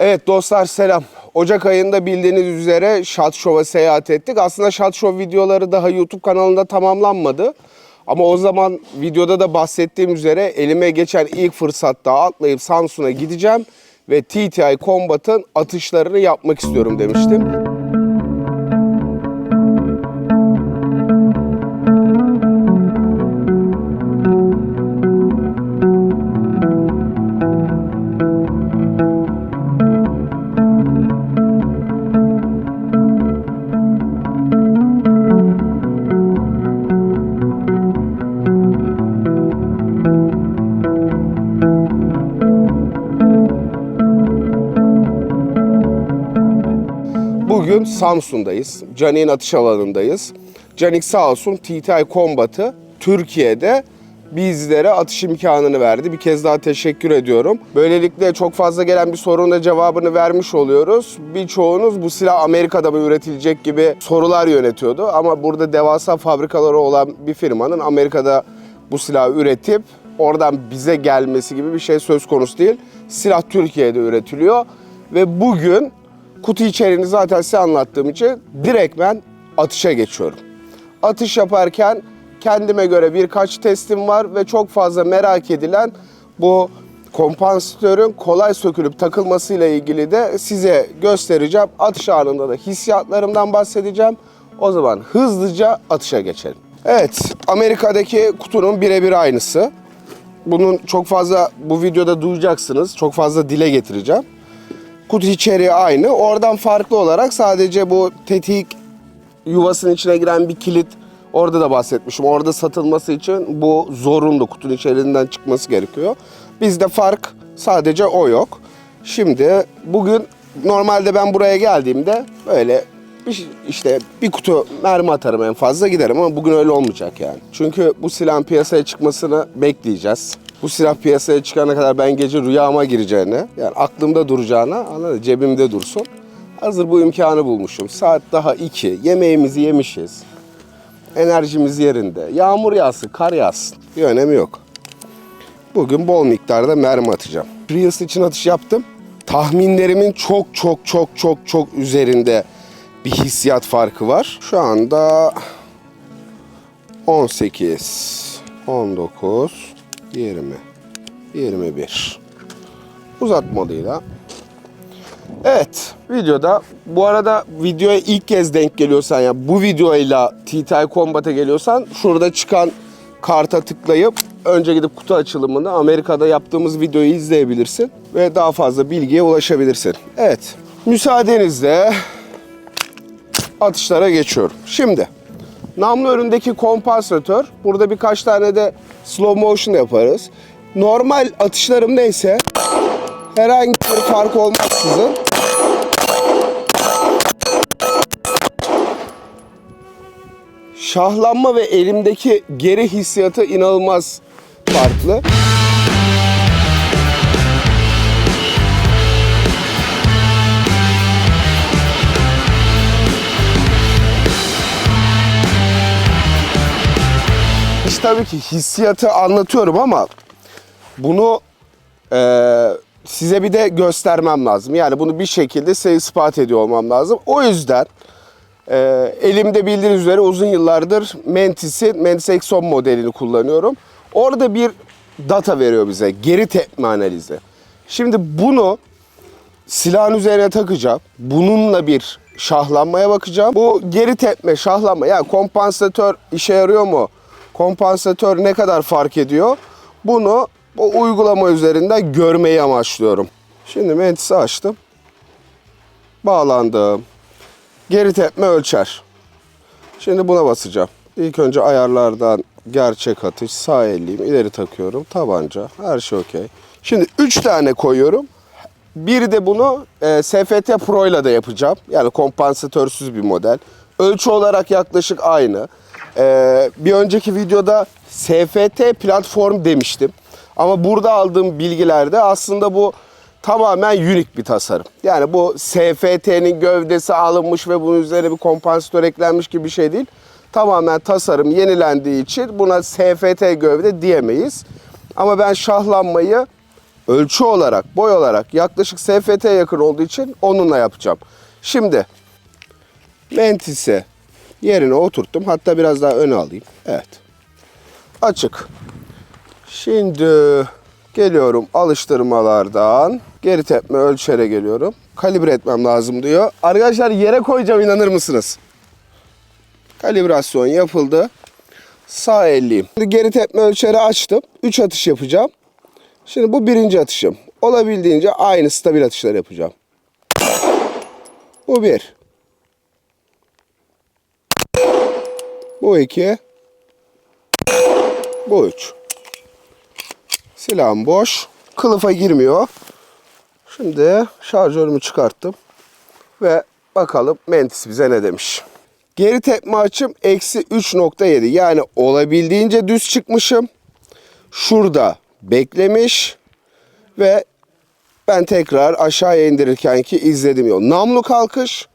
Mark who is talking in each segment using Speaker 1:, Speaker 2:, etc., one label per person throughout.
Speaker 1: Evet dostlar selam. Ocak ayında bildiğiniz üzere Shot Show'a seyahat ettik. Aslında Shot Show videoları daha YouTube kanalında tamamlanmadı. Ama o zaman videoda da bahsettiğim üzere elime geçen ilk fırsatta atlayıp Samsun'a gideceğim ve TTI Combat'ın atışlarını yapmak istiyorum demiştim. Bugün Samsun'dayız. Canik'in atış alanındayız. Canik sağ olsun TTI Combat'ı Türkiye'de bizlere atış imkanını verdi. Bir kez daha teşekkür ediyorum. Böylelikle çok fazla gelen bir sorunun da cevabını vermiş oluyoruz. Birçoğunuz bu silah Amerika'da mı üretilecek gibi sorular yönetiyordu. Ama burada devasa fabrikaları olan bir firmanın Amerika'da bu silahı üretip oradan bize gelmesi gibi bir şey söz konusu değil. Silah Türkiye'de üretiliyor ve bugün kutu içeriğini zaten size anlattığım için direkt ben atışa geçiyorum. Atış yaparken kendime göre birkaç testim var ve çok fazla merak edilen bu kompansatörün kolay sökülüp takılmasıyla ilgili de size göstereceğim. Atış anında da hissiyatlarımdan bahsedeceğim. O zaman hızlıca atışa geçelim. Evet, Amerika'daki kutunun birebir aynısı. Bunun çok fazla bu videoda duyacaksınız. Çok fazla dile getireceğim. Kutu içeriği aynı. Oradan farklı olarak sadece bu tetik yuvasının içine giren bir kilit orada da bahsetmişim. Orada satılması için bu zorunlu kutunun içerisinden çıkması gerekiyor. Bizde fark sadece o yok. Şimdi bugün normalde ben buraya geldiğimde böyle bir, işte bir kutu mermi atarım en fazla giderim ama bugün öyle olmayacak yani. Çünkü bu silahın piyasaya çıkmasını bekleyeceğiz. Bu silah piyasaya çıkana kadar ben gece rüyama gireceğini, yani aklımda duracağına, anladın cebimde dursun. Hazır bu imkanı bulmuşum. Saat daha iki, yemeğimizi yemişiz. Enerjimiz yerinde. Yağmur yağsın, kar yağsın. Bir önemi yok. Bugün bol miktarda mermi atacağım. Prius için atış yaptım. Tahminlerimin çok çok çok çok çok üzerinde bir hissiyat farkı var. Şu anda 18, 19, 20, 21. Uzatmalıyla. Evet, videoda bu arada videoya ilk kez denk geliyorsan ya bu videoyla TTI Combat'a geliyorsan şurada çıkan karta tıklayıp önce gidip kutu açılımını Amerika'da yaptığımız videoyu izleyebilirsin ve daha fazla bilgiye ulaşabilirsin. Evet, müsaadenizle atışlara geçiyorum. Şimdi namlu önündeki kompansatör. Burada birkaç tane de slow motion yaparız. Normal atışlarım neyse herhangi bir fark olmaksızın şahlanma ve elimdeki geri hissiyatı inanılmaz farklı. Tabii ki hissiyatı anlatıyorum ama bunu eee, size bir de göstermem lazım. Yani bunu bir şekilde size ispat ediyor olmam lazım. O yüzden eee, elimde bildiğiniz üzere uzun yıllardır Mentis'in Mentis Exxon modelini kullanıyorum. Orada bir data veriyor bize. Geri tepme analizi. Şimdi bunu silahın üzerine takacağım. Bununla bir şahlanmaya bakacağım. Bu geri tepme, şahlanma. Yani kompansatör işe yarıyor mu? Kompansatör ne kadar fark ediyor? Bunu o uygulama üzerinden görmeyi amaçlıyorum. Şimdi mentisi açtım. Bağlandım. Geri tepme ölçer. Şimdi buna basacağım. İlk önce ayarlardan gerçek atış, sağ elliyim, ileri takıyorum, tabanca, her şey okey. Şimdi 3 tane koyuyorum. Bir de bunu e, SFT Pro ile de yapacağım. Yani kompansatörsüz bir model. Ölçü olarak yaklaşık aynı. E, bir önceki videoda SFT platform demiştim. Ama burada aldığım bilgilerde aslında bu tamamen unik bir tasarım. Yani bu SFT'nin gövdesi alınmış ve bunun üzerine bir kompansatör eklenmiş gibi bir şey değil. Tamamen tasarım yenilendiği için buna SFT gövde diyemeyiz. Ama ben şahlanmayı ölçü olarak, boy olarak yaklaşık SFT'ye yakın olduğu için onunla yapacağım. Şimdi Mentis'i yerine oturttum. Hatta biraz daha öne alayım. Evet. Açık. Şimdi geliyorum alıştırmalardan. Geri tepme ölçere geliyorum. Kalibre etmem lazım diyor. Arkadaşlar yere koyacağım inanır mısınız? Kalibrasyon yapıldı. Sağ elliyim. Şimdi geri tepme ölçeri açtım. 3 atış yapacağım. Şimdi bu birinci atışım. Olabildiğince aynı stabil atışlar yapacağım. Bu bir. Bu iki. Bu üç. Silahım boş. Kılıfa girmiyor. Şimdi şarjörümü çıkarttım. Ve bakalım Mentis bize ne demiş. Geri tepme açım eksi 3.7. Yani olabildiğince düz çıkmışım. Şurada beklemiş. Ve ben tekrar aşağıya indirirken ki izledim yol. Namlu kalkış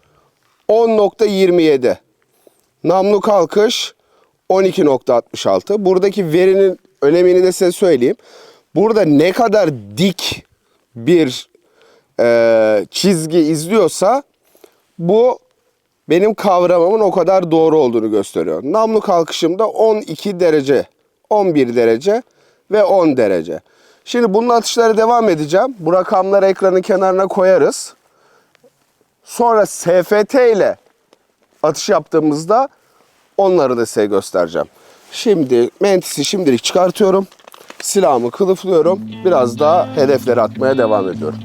Speaker 1: 10.27. Namlu kalkış 12.66. Buradaki verinin önemini de size söyleyeyim. Burada ne kadar dik bir e, çizgi izliyorsa bu benim kavramamın o kadar doğru olduğunu gösteriyor. Namlu kalkışımda 12 derece, 11 derece ve 10 derece. Şimdi bunun atışlara devam edeceğim. Bu rakamları ekranın kenarına koyarız. Sonra SFT ile atış yaptığımızda onları da size göstereceğim. Şimdi mentisi şimdilik çıkartıyorum. Silahımı kılıflıyorum. Biraz daha hedefleri atmaya devam ediyorum.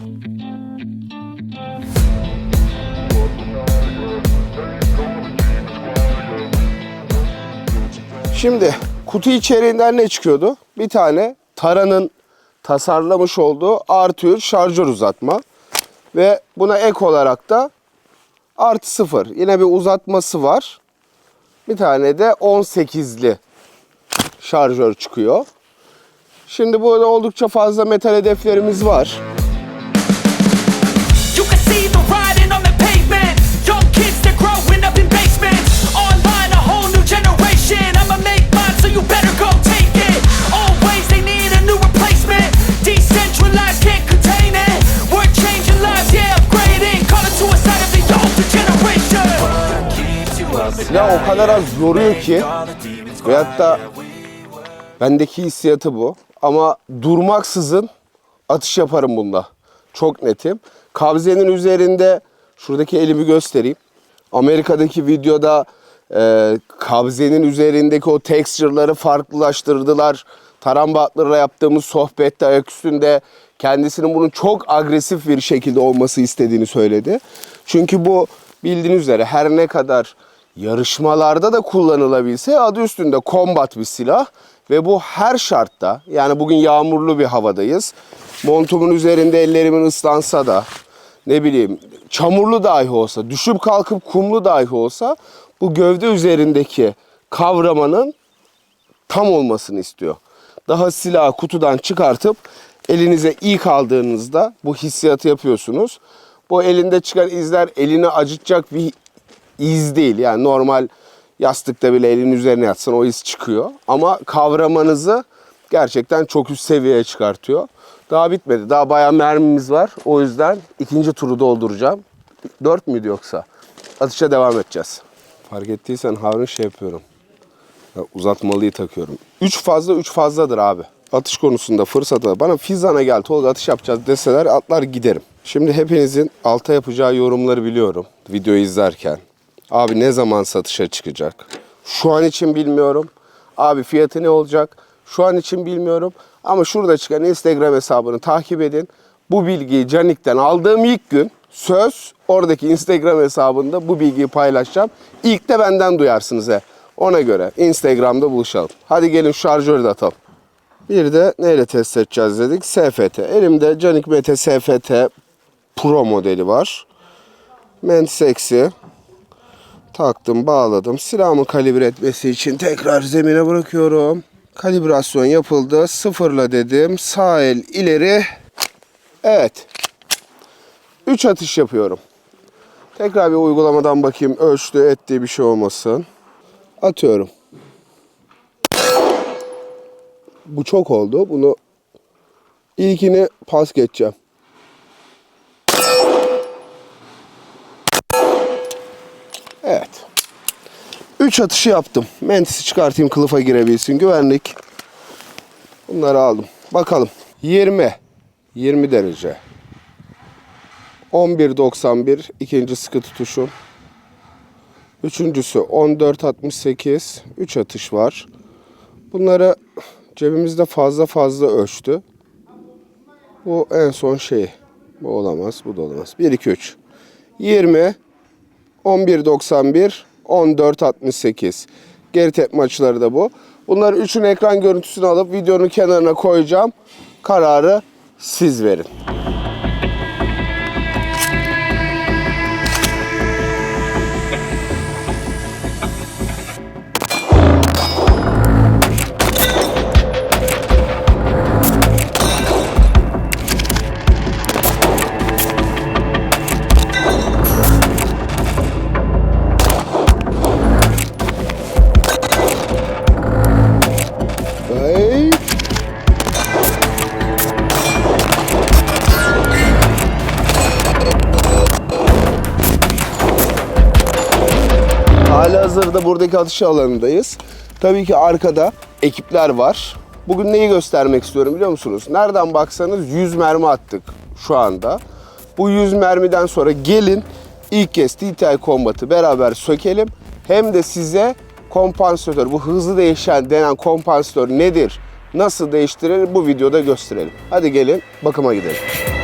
Speaker 1: Şimdi kutu içeriğinden ne çıkıyordu? Bir tane Tara'nın tasarlamış olduğu artı 3 şarjör uzatma. Ve buna ek olarak da artı 0. Yine bir uzatması var. Bir tane de 18'li şarjör çıkıyor. Şimdi burada oldukça fazla metal hedeflerimiz var. Silah o kadar az yoruyor ki veyahut da bendeki hissiyatı bu. Ama durmaksızın atış yaparım bunda. Çok netim. Kabzenin üzerinde şuradaki elimi göstereyim. Amerika'daki videoda e, kabzenin üzerindeki o texture'ları farklılaştırdılar. Tarambatlarla yaptığımız sohbette ayak üstünde kendisinin bunun çok agresif bir şekilde olması istediğini söyledi. Çünkü bu bildiğiniz üzere her ne kadar yarışmalarda da kullanılabilse adı üstünde combat bir silah ve bu her şartta yani bugün yağmurlu bir havadayız. Montumun üzerinde ellerimin ıslansa da ne bileyim çamurlu dahi olsa, düşüp kalkıp kumlu dahi olsa bu gövde üzerindeki kavramanın tam olmasını istiyor. Daha silahı kutudan çıkartıp elinize ilk aldığınızda bu hissiyatı yapıyorsunuz. Bu elinde çıkan izler elini acıtacak bir iz değil. Yani normal yastıkta bile elin üzerine yatsan o iz çıkıyor. Ama kavramanızı gerçekten çok üst seviyeye çıkartıyor. Daha bitmedi. Daha bayağı mermimiz var. O yüzden ikinci turu dolduracağım. Dört müydü yoksa? Atışa devam edeceğiz. Fark ettiysen Harun şey yapıyorum. Ya uzatmalıyı takıyorum. 3 fazla 3 fazladır abi. Atış konusunda fırsata bana Fizan'a gel Tolga atış yapacağız deseler atlar giderim. Şimdi hepinizin alta yapacağı yorumları biliyorum videoyu izlerken. Abi ne zaman satışa çıkacak? Şu an için bilmiyorum. Abi fiyatı ne olacak? Şu an için bilmiyorum. Ama şurada çıkan Instagram hesabını takip edin. Bu bilgiyi Canik'ten aldığım ilk gün söz oradaki Instagram hesabında bu bilgiyi paylaşacağım. İlk de benden duyarsınız he. Ona göre Instagram'da buluşalım. Hadi gelin şarjörü de atalım. Bir de neyle test edeceğiz dedik? SFT. Elimde Canik Mete SFT Pro modeli var. Mentis eksi. Taktım, bağladım. Silahımı kalibre etmesi için tekrar zemine bırakıyorum. Kalibrasyon yapıldı. Sıfırla dedim. Sağ el ileri. Evet. 3 atış yapıyorum. Tekrar bir uygulamadan bakayım. Ölçtü, ettiği bir şey olmasın. Atıyorum. Bu çok oldu. Bunu İlkini pas geçeceğim. Evet. 3 atışı yaptım. Mentisi çıkartayım kılıfa girebilsin. Güvenlik. Bunları aldım. Bakalım. 20. 20 derece. 11.91 ikinci sıkı tutuşum. Üçüncüsü 14.68. 3 atış var. Bunları cebimizde fazla fazla ölçtü. Bu en son şey. Bu olamaz, bu da olamaz. 1, 2, 3. 20, 11.91, 14.68. Geri tepme açıları da bu. Bunların üçün ekran görüntüsünü alıp videonun kenarına koyacağım. Kararı siz verin. Buradaki atış alanındayız. Tabii ki arkada ekipler var. Bugün neyi göstermek istiyorum biliyor musunuz? Nereden baksanız 100 mermi attık şu anda. Bu 100 mermiden sonra gelin ilk kez TTI Combat'ı beraber sökelim. Hem de size kompansatör, bu hızlı değişen denen kompansatör nedir? Nasıl değiştirilir bu videoda gösterelim. Hadi gelin bakıma gidelim.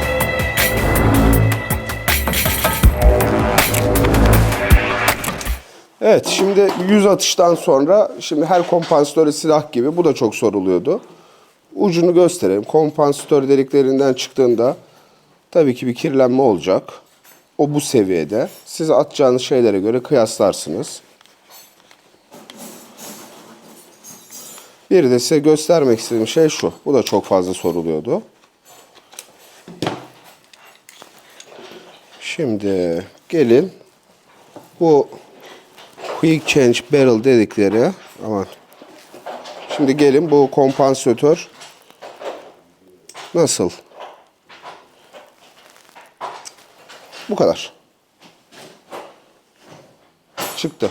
Speaker 1: Evet şimdi 100 atıştan sonra şimdi her kompansatörü silah gibi bu da çok soruluyordu. Ucunu gösterelim. Kompansatör deliklerinden çıktığında tabii ki bir kirlenme olacak. O bu seviyede. Siz atacağınız şeylere göre kıyaslarsınız. Bir de size göstermek istediğim şey şu. Bu da çok fazla soruluyordu. Şimdi gelin bu Quick Change Barrel dedikleri aman. Şimdi gelin bu kompansatör nasıl? Bu kadar. Çıktı.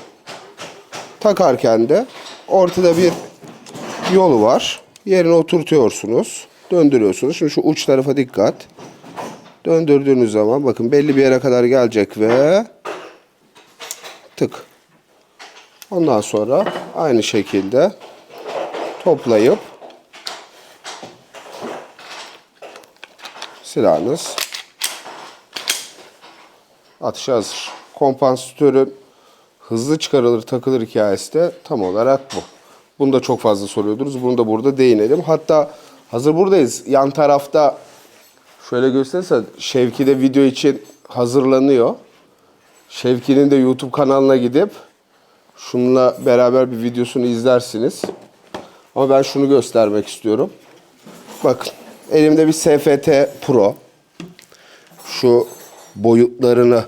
Speaker 1: Takarken de ortada bir yolu var. Yerine oturtuyorsunuz. Döndürüyorsunuz. Şimdi şu uç tarafa dikkat. Döndürdüğünüz zaman bakın belli bir yere kadar gelecek ve tık. Ondan sonra aynı şekilde toplayıp silahınız atışa hazır. Kompansatörün hızlı çıkarılır takılır hikayesi de tam olarak bu. Bunu da çok fazla soruyordunuz. Bunu da burada değinelim. Hatta hazır buradayız. Yan tarafta şöyle gösterirse Şevki de video için hazırlanıyor. Şevki'nin de YouTube kanalına gidip şununla beraber bir videosunu izlersiniz. Ama ben şunu göstermek istiyorum. Bakın elimde bir SFT Pro. Şu boyutlarını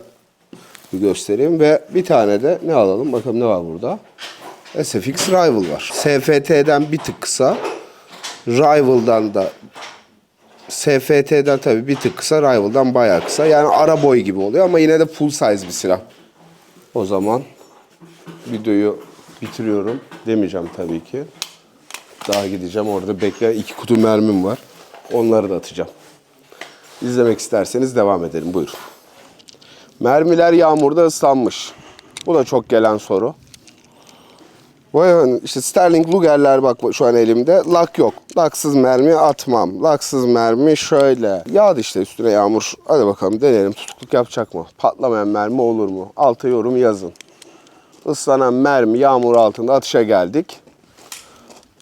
Speaker 1: bir göstereyim ve bir tane de ne alalım? Bakalım ne var burada? SFX Rival var. SFT'den bir tık kısa. Rival'dan da SFT'den tabii bir tık kısa, Rival'dan bayağı kısa. Yani ara boy gibi oluyor ama yine de full size bir silah. O zaman videoyu bitiriyorum demeyeceğim tabii ki. Daha gideceğim orada bekleyen iki kutu mermim var. Onları da atacağım. İzlemek isterseniz devam edelim. Buyurun. Mermiler yağmurda ıslanmış. Bu da çok gelen soru. Vay işte Sterling Luger'ler bak şu an elimde. Lak yok. Laksız mermi atmam. Laksız mermi şöyle. Yağdı işte üstüne yağmur. Hadi bakalım deneyelim. Tutukluk yapacak mı? Patlamayan mermi olur mu? Alta yorum yazın. Islanan mermi yağmur altında atışa geldik.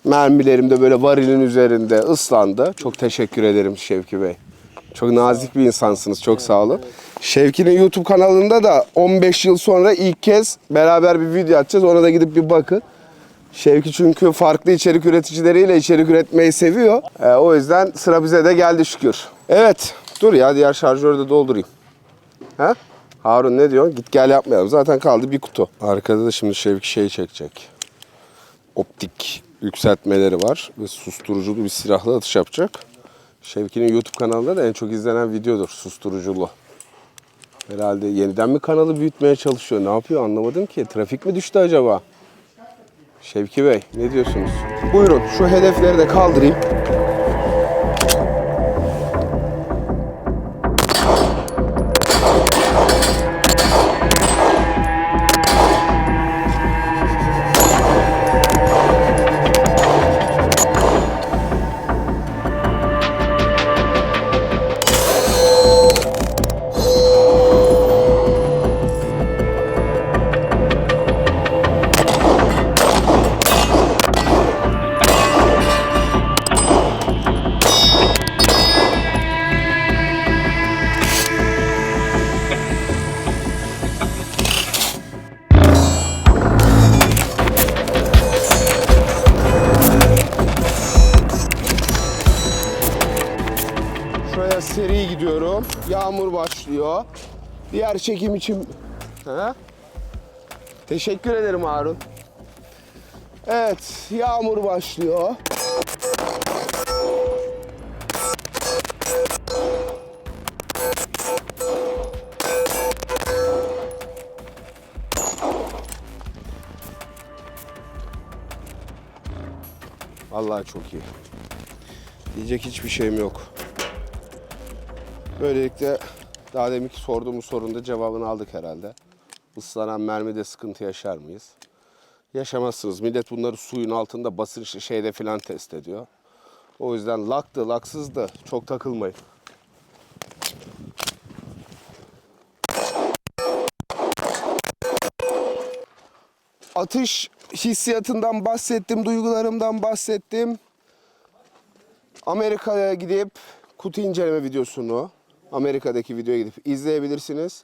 Speaker 1: Mermilerim de böyle varilin üzerinde ıslandı. Çok teşekkür ederim Şevki Bey. Çok nazik bir insansınız. Çok sağ olun. Şevki'nin YouTube kanalında da 15 yıl sonra ilk kez beraber bir video atacağız. Ona da gidip bir bakın. Şevki çünkü farklı içerik üreticileriyle içerik üretmeyi seviyor. Ee, o yüzden sıra bize de geldi şükür. Evet. Dur ya diğer şarjörü de doldurayım. Ha? Harun ne diyorsun? Git gel yapmayalım. Zaten kaldı bir kutu. Arkada da şimdi Şevki şey çekecek. Optik yükseltmeleri var ve susturuculu bir silahla atış yapacak. Şevki'nin YouTube kanalında da en çok izlenen videodur susturuculu. Herhalde yeniden mi kanalı büyütmeye çalışıyor? Ne yapıyor anlamadım ki. Trafik mi düştü acaba? Şevki Bey ne diyorsunuz? Buyurun şu hedefleri de kaldırayım. Yağmur başlıyor. Diğer çekim için... Ha? Teşekkür ederim Harun. Evet, yağmur başlıyor. Vallahi çok iyi. Diyecek hiçbir şeyim yok. Böylelikle daha deminki sorduğumuz sorunun da cevabını aldık herhalde. Islanan mermide sıkıntı yaşar mıyız? Yaşamazsınız. Millet bunları suyun altında basınç şeyde filan test ediyor. O yüzden laktı, laksızdı. Çok takılmayın. Atış hissiyatından bahsettim, duygularımdan bahsettim. Amerika'ya gidip kutu inceleme videosunu, Amerika'daki videoya gidip izleyebilirsiniz.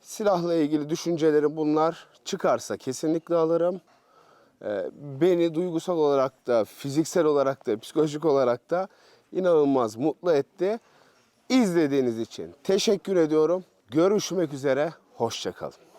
Speaker 1: Silahla ilgili düşüncelerim bunlar. Çıkarsa kesinlikle alırım. Ee, beni duygusal olarak da, fiziksel olarak da, psikolojik olarak da inanılmaz mutlu etti. İzlediğiniz için teşekkür ediyorum. Görüşmek üzere, hoşçakalın.